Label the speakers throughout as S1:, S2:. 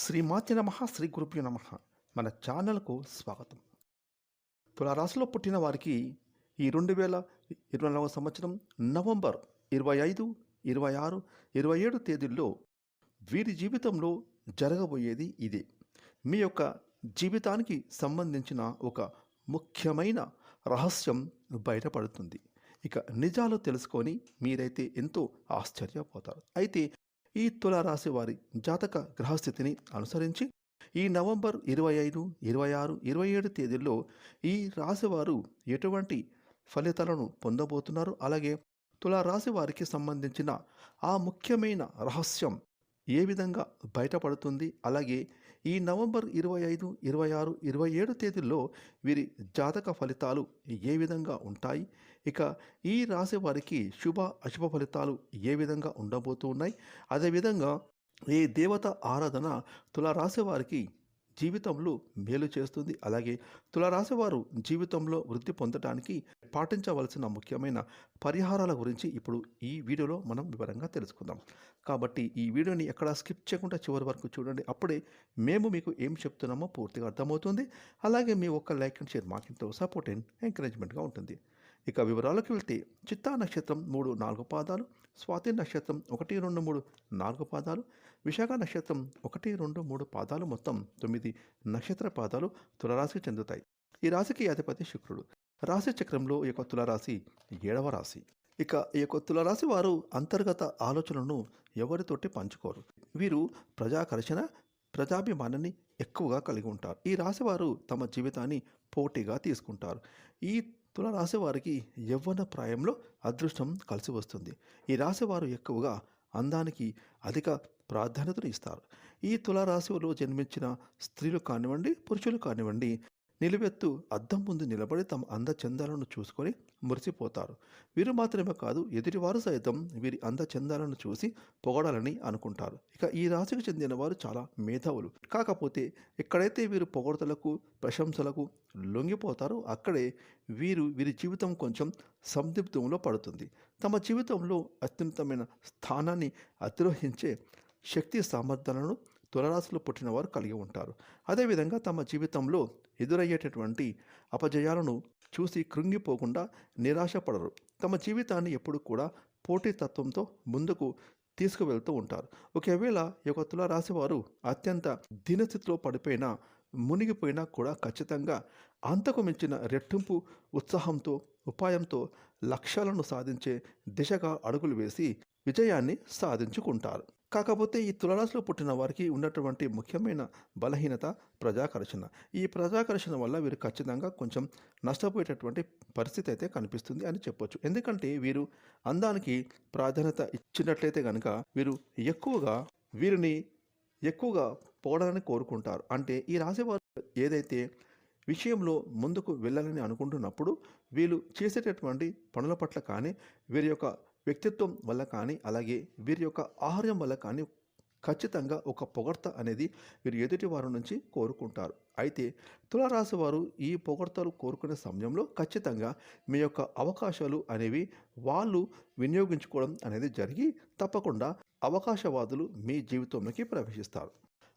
S1: శ్రీమాతి నమ శ్రీ గురుపు నమ. మన ఛానల్కు స్వాగతం. తులారాశిలో పుట్టిన వారికి ఈ రెండు వేల ఇరవై నాలుగవ సంవత్సరం నవంబర్ ఇరవై ఐదు ఇరవై ఆరు ఇరవై ఏడు తేదీల్లో వీరి జీవితంలో జరగబోయేది ఇదే. మీ యొక్క జీవితానికి సంబంధించిన ఒక ముఖ్యమైన రహస్యం బయటపడుతుంది. ఇక నిజాలు తెలుసుకొని మీరైతే ఎంతో ఆశ్చర్యపోతారు. అయితే ఈ తులారాశి వారి జాతక గ్రహస్థితిని అనుసరించి ఈ నవంబర్ ఇరవై ఐదు ఇరవై ఆరు ఇరవై ఏడు తేదీల్లో ఈ రాశివారు ఎటువంటి ఫలితాలను పొందబోతున్నారు? అలాగే తులారాశి వారికి సంబంధించిన ఆ ముఖ్యమైన రహస్యం ఏ విధంగా బయటపడుతుంది? అలాగే ఈ నవంబర్ ఇరవై ఐదు ఇరవై ఆరు ఇరవై ఏడు తేదీల్లో వీరి జాతక ఫలితాలు ఏ విధంగా ఉంటాయి? ఇక ఈ రాశి వారికి శుభ అశుభ ఫలితాలు ఏ విధంగా ఉండబోతూ ఉన్నాయి? అదేవిధంగా ఈ దేవత ఆరాధన తులారాశి వారికి జీవితంలో మేలు చేస్తుంది. అలాగే తులారాశి వారు జీవితంలో వృద్ధి పొందడానికి పాటించవలసిన ముఖ్యమైన పరిహారాల గురించి ఇప్పుడు ఈ వీడియోలో మనం వివరంగా తెలుసుకుందాం. కాబట్టి ఈ వీడియోని ఎక్కడ స్కిప్ చేయకుండా చివరి వరకు చూడండి. అప్పుడే మేము మీకు ఏం చెప్తున్నామో పూర్తిగా అర్థమవుతుంది. అలాగే మీ ఒక్క లైక్ అండ్ షేర్ మాకింతో సపోర్ట్ అండ్ ఎంకరేజ్మెంట్గా ఉంటుంది. ఇక వివరాలకు వెళ్తే చిత్తా నక్షత్రం మూడు నాలుగు పాదాలు స్వాతి నక్షత్రం ఒకటి రెండు మూడు నాలుగు పాదాలు విశాఖ నక్షత్రం ఒకటి రెండు మూడు పాదాలు మొత్తం తొమ్మిది నక్షత్ర పాదాలు తులరాశికి చెందుతాయి. ఈ రాశికి అధిపతి శుక్రుడు. రాశి చక్రంలో ఈ యొక్క తులరాశి ఏడవ రాశి. ఇక ఈ యొక్క తులరాశి వారు అంతర్గత ఆలోచనలను ఎవరితోటి పంచుకోరు. వీరు ప్రజాకర్షణ ప్రజాభిమానాన్ని ఎక్కువగా కలిగి ఉంటారు. ఈ రాశి వారు తమ జీవితాన్ని పోటీగా తీసుకుంటారు. ఈ తులరాశి వారికి యవ్వన ప్రాయంలో అదృష్టం కలిసి వస్తుంది. ఈ రాశివారు ఎక్కువగా అందానికి అధిక ప్రాధాన్యతను ఇస్తారు. ఈ తులారాశిలో జన్మించిన స్త్రీలు కానివ్వండి పురుషులు కానివ్వండి నిలువెత్తు అద్దం ముందు నిలబడి తమ అందచందాలను చూసుకొని మురిసిపోతారు. వీరు మాత్రమే కాదు ఎదుటివారు సైతం వీరి అందచందాలను చూసి పొగడాలని అనుకుంటారు. ఇక ఈ రాశికి చెందిన వారు చాలా మేధావులు. కాకపోతే ఎక్కడైతే వీరు పొగడతలకు ప్రశంసలకు లొంగిపోతారో అక్కడే వీరు వీరి జీవితం కొంచెం సందిగ్ధంలో పడుతుంది. తమ జీవితంలో అత్యున్నతమైన స్థానాన్ని అధిరోహించే శక్తి సామర్థ్యాలను తులరాశిలో పుట్టిన వారు కలిగి ఉంటారు. అదేవిధంగా తమ జీవితంలో ఎదురయ్యేటటువంటి అపజయాలను చూసి కృంగిపోకుండా నిరాశపడరు. తమ జీవితాన్ని ఎప్పుడు కూడా పోటీతత్వంతో ముందుకు తీసుకువెళ్తూ ఉంటారు. ఒకవేళ ఈ యొక్క తులారాశి వారు అత్యంత దీనస్థితిలో పడిపోయినా మునిగిపోయినా కూడా ఖచ్చితంగా అంతకు మించిన రెట్టింపు ఉత్సాహంతో ఉపాయంతో లక్ష్యాలను సాధించే దిశగా అడుగులు వేసి విజయాన్ని సాధించుకుంటారు. కాకపోతే ఈ తులరాశిలో పుట్టిన వారికి ఉన్నటువంటి ముఖ్యమైన బలహీనత ప్రజాకర్షణ. ఈ ప్రజాకర్షణ వల్ల వీరు ఖచ్చితంగా కొంచెం నష్టపోయేటటువంటి పరిస్థితి అయితే కనిపిస్తుంది అని చెప్పొచ్చు. ఎందుకంటే వీరు అందానికి ప్రాధాన్యత ఇచ్చినట్లయితే కనుక వీరు ఎక్కువగా వీరిని ఎక్కువగా పోవడాలని కోరుకుంటారు. అంటే ఈ రాశివారు ఏదైతే విషయంలో ముందుకు వెళ్ళాలని అనుకుంటున్నప్పుడు వీళ్ళు చేసేటటువంటి పనుల పట్ల కానీ వీరి యొక్క వ్యక్తిత్వం వల్ల కానీ అలాగే వీరి యొక్క ఆహార్యం వల్ల కానీ ఖచ్చితంగా ఒక పొగడ్త అనేది వీరు ఎదుటి వారి నుంచి కోరుకుంటారు. అయితే తులారాశి వారు ఈ పొగడ్తలు కోరుకునే సమయంలో ఖచ్చితంగా మీ యొక్క అవకాశాలు అనేవి వాళ్ళు వినియోగించుకోవడం అనేది జరిగి తప్పకుండా అవకాశవాదులు మీ జీవితంలోకి ప్రవేశిస్తారు.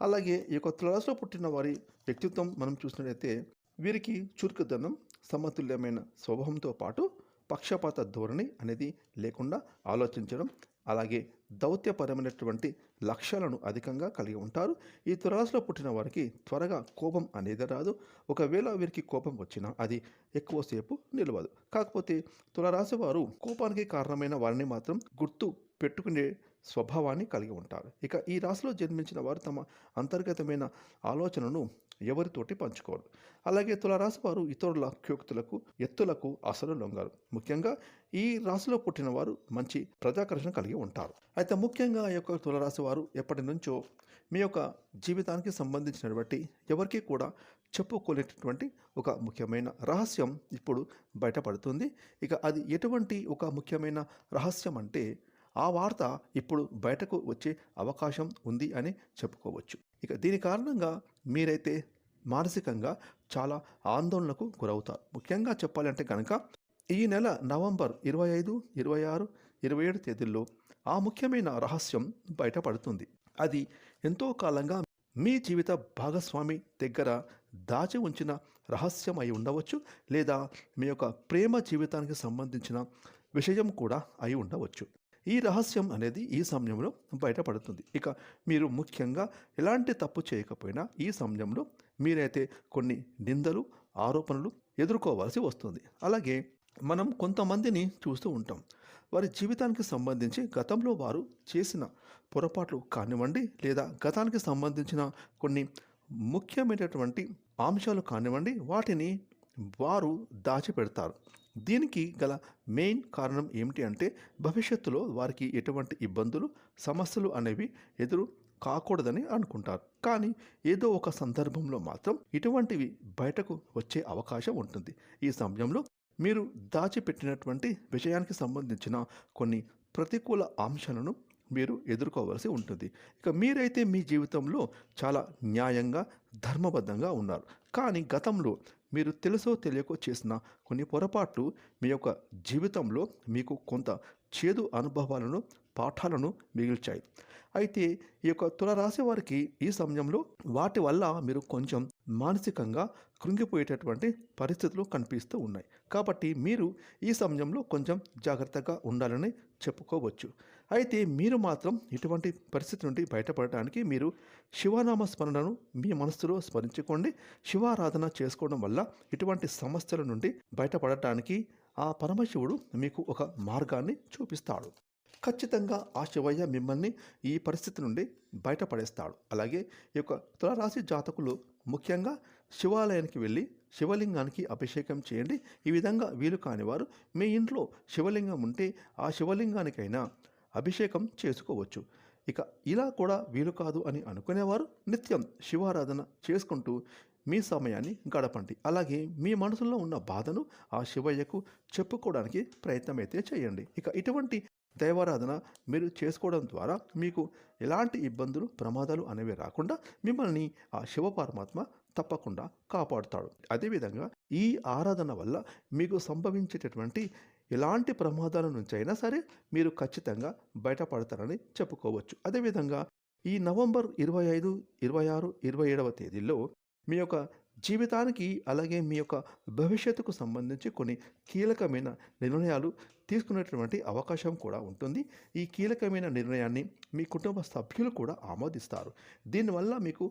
S1: అలాగే ఈ యొక్క తులారాశిలో పుట్టిన వారి వ్యక్తిత్వం మనం చూసినట్లయితే వీరికి చురుకుదనం సమతుల్యమైన స్వభావంతో పాటు పక్షపాత ధోరణి అనేది లేకుండా ఆలోచించడం అలాగే దౌత్యపరమైనటువంటి లక్ష్యాలను అధికంగా కలిగి ఉంటారు. ఈ తులరాశిలో పుట్టిన వారికి త్వరగా కోపం అనేది రాదు. ఒకవేళ వీరికి కోపం వచ్చినా అది ఎక్కువసేపు నిలవదు. కాకపోతే తులరాశి వారు కోపానికి కారణమైన వారిని మాత్రం గుర్తు పెట్టుకునే స్వభావాన్ని కలిగి ఉంటారు. ఇక ఈ రాశిలో జన్మించిన వారు తమ అంతర్గతమైన ఆలోచనను ఎవరితోటి పంచుకోరు. అలాగే తులారాశి వారు ఇతరుల క్యోక్తులకు ఎత్తులకు అసలు లొంగారు. ముఖ్యంగా ఈ రాశిలో పుట్టిన వారు మంచి ప్రజాకర్షణ కలిగి ఉంటారు. అయితే ముఖ్యంగా ఈ యొక్క తులరాశి వారు ఎప్పటి నుంచో మీ యొక్క జీవితానికి సంబంధించినటువంటి ఎవరికి కూడా చెప్పుకోలేటటువంటి ఒక ముఖ్యమైన రహస్యం ఇప్పుడు బయటపడుతుంది. ఇక అది ఎటువంటి ఒక ముఖ్యమైన రహస్యం అంటే ఆ వార్త ఇప్పుడు బయటకు వచ్చే అవకాశం ఉంది అని చెప్పుకోవచ్చు. ఇక దీని కారణంగా మీరైతే మానసికంగా చాలా ఆందోళనకు గురవుతారు. ముఖ్యంగా చెప్పాలంటే కనుక ఈ నెల నవంబర్ ఇరవై ఐదు ఇరవై ఆరు ఇరవై ఏడు తేదీల్లో ఆ ముఖ్యమైన రహస్యం బయటపడుతుంది. అది ఎంతో కాలంగా మీ జీవిత భాగస్వామి దగ్గర దాచి ఉంచిన రహస్యం అయి ఉండవచ్చు లేదా మీ యొక్క ప్రేమ జీవితానికి సంబంధించిన విషయం కూడా అయి ఉండవచ్చు. ఈ రహస్యం అనేది ఈ సమయంలో బయటపడుతుంది. ఇక మీరు ముఖ్యంగా ఎలాంటి తప్పు చేయకపోయినా ఈ సమయంలో మీరైతే కొన్ని నిందలు ఆరోపణలు ఎదుర్కోవాల్సి వస్తుంది. అలాగే మనం కొంతమందిని చూస్తూ ఉంటాం. వారి జీవితానికి సంబంధించి గతంలో వారు చేసిన పొరపాట్లు కానివ్వండి లేదా గతానికి సంబంధించిన కొన్ని ముఖ్యమైనటువంటి అంశాలు కానివ్వండి వాటిని వారు దాచిపెడతారు. దీనికి గల మెయిన్ కారణం ఏమిటి అంటే భవిష్యత్తులో వారికి ఎటువంటి ఇబ్బందులు సమస్యలు అనేవి ఎదురు కాకూడదని అనుకుంటారు. కానీ ఏదో ఒక సందర్భంలో మాత్రం ఇటువంటివి బయటకు వచ్చే అవకాశం ఉంటుంది. ఈ సమయంలో మీరు దాచిపెట్టినటువంటి విషయానికి సంబంధించిన కొన్ని ప్రతికూల అంశాలను మీరు ఎదుర్కోవాల్సి ఉంటుంది. ఇక మీరైతే మీ జీవితంలో చాలా న్యాయంగా ధర్మబద్ధంగా ఉన్నారు. కానీ గతంలో మీరు తెలుసో తెలియకో చేసిన కొన్ని పొరపాట్లు మీ యొక్క జీవితంలో మీకు కొంత చేదు అనుభవాలను పాఠాలను మిగిల్చాయి. అయితే ఈ యొక్క తులరాశి వారికి ఈ సమయంలో వాటి వల్ల మీరు కొంచెం మానసికంగా కృంగిపోయేటటువంటి పరిస్థితులు కనిపిస్తూ ఉన్నాయి. కాబట్టి మీరు ఈ సమయంలో కొంచెం జాగ్రత్తగా ఉండాలని చెప్పుకోవచ్చు. అయితే మీరు మాత్రం ఇటువంటి పరిస్థితి నుండి బయటపడడానికి మీరు శివనామ స్మరణను మీ మనస్సులో స్మరించుకోండి. శివారాధన చేసుకోవడం వల్ల ఇటువంటి సమస్యల నుండి బయటపడటానికి ఆ పరమశివుడు మీకు ఒక మార్గాన్ని చూపిస్తాడు. ఖచ్చితంగా ఆ శివయ్య మిమ్మల్ని ఈ పరిస్థితి నుండి బయటపడేస్తాడు. అలాగే ఈ యొక్క తులరాశి జాతకులు ముఖ్యంగా శివాలయానికి వెళ్ళి శివలింగానికి అభిషేకం చేయండి. ఈ విధంగా వీలు కానివారు మీ ఇంట్లో శివలింగం ఉంటే ఆ శివలింగానికైనా అభిషేకం చేసుకోవచ్చు. ఇక ఇలా కూడా వీలు కాదు అని అనుకునేవారు నిత్యం శివారాధన చేసుకుంటూ మీ సమయాన్ని గడపండి. అలాగే మీ మనసులో ఉన్న బాధను ఆ శివయ్యకు చెప్పుకోవడానికి ప్రయత్నం అయితే చేయండి. ఇక ఇటువంటి దైవారాధన మీరు చేసుకోవడం ద్వారా మీకు ఎలాంటి ఇబ్బందులు ప్రమాదాలు అనేవి రాకుండా మిమ్మల్ని ఆ శివ పరమాత్మ తప్పకుండా కాపాడుతాడు. అదేవిధంగా ఈ ఆరాధన వల్ల మీకు సంభవించేటటువంటి ఎలాంటి ప్రమాదాల నుంచి అయినా సరే మీరు ఖచ్చితంగా బయటపడతారని చెప్పుకోవచ్చు. అదేవిధంగా ఈ నవంబర్ ఇరవై ఐదు ఇరవై ఆరు ఇరవై ఏడవ తేదీల్లో మీ యొక్క జీవితానికి అలాగే మీ యొక్క భవిష్యత్తుకు సంబంధించి కొన్ని కీలకమైన నిర్ణయాలు తీసుకునేటువంటి అవకాశం కూడా ఉంటుంది. ఈ కీలకమైన నిర్ణయాన్ని మీ కుటుంబ సభ్యులు కూడా ఆమోదిస్తారు. దీనివల్ల మీకు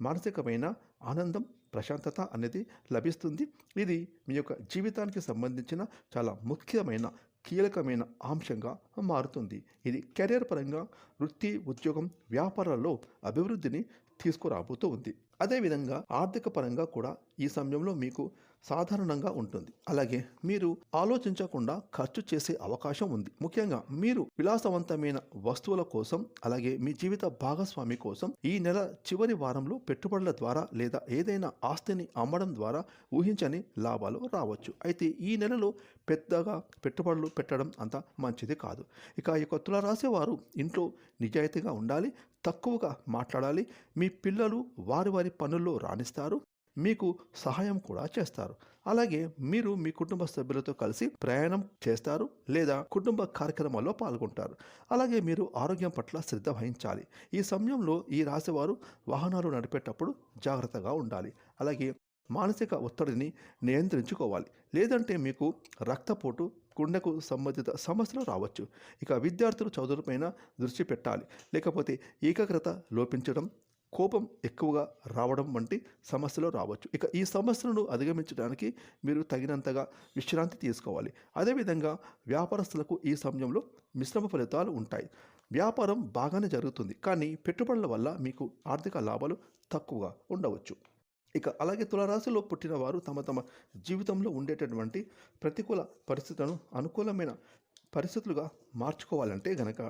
S1: మానసికమైన ఆనందం ప్రశాంతత అనేది లభిస్తుంది. ఇది మీ యొక్క జీవితానికి సంబంధించిన చాలా ముఖ్యమైన కీలకమైన అంశంగా మారుతుంది. ఇది కెరీర్ పరంగా వృత్తి ఉద్యోగం వ్యాపారాల్లో అభివృద్ధిని తీసుకురాబోతూ ఉంది. అదేవిధంగా ఆర్థిక పరంగా కూడా ఈ సమయంలో మీకు సాధారణంగా ఉంటుంది. అలాగే మీరు ఆలోచించకుండా ఖర్చు చేసే అవకాశం ఉంది. ముఖ్యంగా మీరు విలాసవంతమైన వస్తువుల కోసం అలాగే మీ జీవిత భాగస్వామి కోసం ఈ నెల చివరి వారంలో పెట్టుబడుల ద్వారా లేదా ఏదైనా ఆస్తిని అమ్మడం ద్వారా ఊహించని లాభాలు రావచ్చు. అయితే ఈ నెలలో పెద్దగా పెట్టుబడులు పెట్టడం అంత మంచిది కాదు. ఇక ఈ యొక్క రాసేవారు ఇంట్లో నిజాయితీగా ఉండాలి తక్కువగా మాట్లాడాలి. మీ పిల్లలు వారి వారి పనుల్లో రాణిస్తారు. మీకు సహాయం కూడా చేస్తారు. అలాగే మీరు మీ కుటుంబ సభ్యులతో కలిసి ప్రయాణం చేస్తారు లేదా కుటుంబ కార్యక్రమాల్లో పాల్గొంటారు. అలాగే మీరు ఆరోగ్యం పట్ల శ్రద్ధ వహించాలి. ఈ సమయంలో ఈ రాశివారు వాహనాలు నడిపేటప్పుడు జాగ్రత్తగా ఉండాలి. అలాగే మానసిక ఒత్తిడిని నియంత్రించుకోవాలి. లేదంటే మీకు రక్తపోటు గుండెకు సంబంధిత సమస్యలు రావచ్చు. ఇక విద్యార్థులు చదువులపైన దృష్టి పెట్టాలి. లేకపోతే ఏకాగ్రత లోపించడం కోపం ఎక్కువగా రావడం వంటి సమస్యలు రావచ్చు. ఇక ఈ సమస్యలను అధిగమించడానికి మీరు తగినంతగా విశ్రాంతి తీసుకోవాలి. అదేవిధంగా వ్యాపారస్తులకు ఈ సమయంలో మిశ్రమ ఫలితాలు ఉంటాయి. వ్యాపారం బాగానే జరుగుతుంది. కానీ పెట్టుబడుల వల్ల మీకు ఆర్థిక లాభాలు తక్కువగా ఉండవచ్చు. ఇక అలాగే తులరాశిలో పుట్టిన వారు తమ తమ జీవితంలో ఉండేటటువంటి ప్రతికూల పరిస్థితులను అనుకూలమైన పరిస్థితులుగా మార్చుకోవాలంటే గనక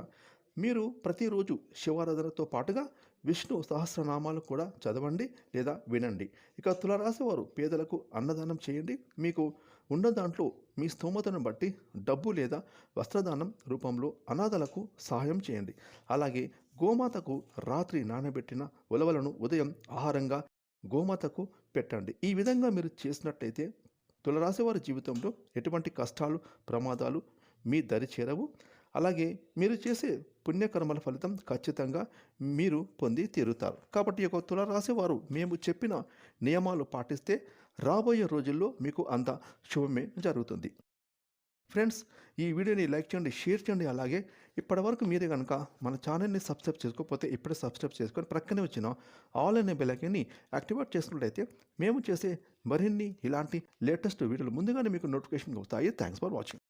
S1: మీరు ప్రతిరోజు శివారాధనతో పాటుగా విష్ణు సహస్రనామాలు కూడా చదవండి లేదా వినండి. ఇక తులరాశి వారు పేదలకు అన్నదానం చేయండి. మీకు ఉన్న దాంట్లో మీ స్తోమతను బట్టి డబ్బు లేదా వస్త్రదానం రూపంలో అనాథలకు సహాయం చేయండి. అలాగే గోమాతకు రాత్రి నానబెట్టిన ఉలవలను ఉదయం ఆహారంగా గోమాతకు పెట్టండి. ఈ విధంగా మీరు చేసినట్టయితే తులరాశి వారి జీవితంలో ఎటువంటి కష్టాలు ప్రమాదాలు మీ దరి చేరవు. అలాగే మీరు చేసే పుణ్యకర్మల ఫలితం ఖచ్చితంగా మీరు పొంది తీరుతారు. కాబట్టి ఒక యొక్క వారు మేము చెప్పిన నియమాలు పాటిస్తే రాబోయే రోజుల్లో మీకు అంత శుభమే జరుగుతుంది. ఫ్రెండ్స్ ఈ వీడియోని లైక్ చేయండి షేర్ చేయండి. అలాగే ఇప్పటివరకు మీరే కనుక మన ఛానల్ని సబ్స్క్రైబ్ చేసుకోకపోతే ఇప్పుడే సబ్స్క్రైబ్ చేసుకొని ప్రక్కనే వచ్చిన ఆల్ అనే బెలకీని యాక్టివేట్ చేసినట్లయితే మేము చేసే మరిన్ని ఇలాంటి లేటెస్ట్ వీడియోలు ముందుగానే మీకు నోటిఫికేషన్ అవుతాయి థ్యాంక్స్ ఫర్ వాచింగ్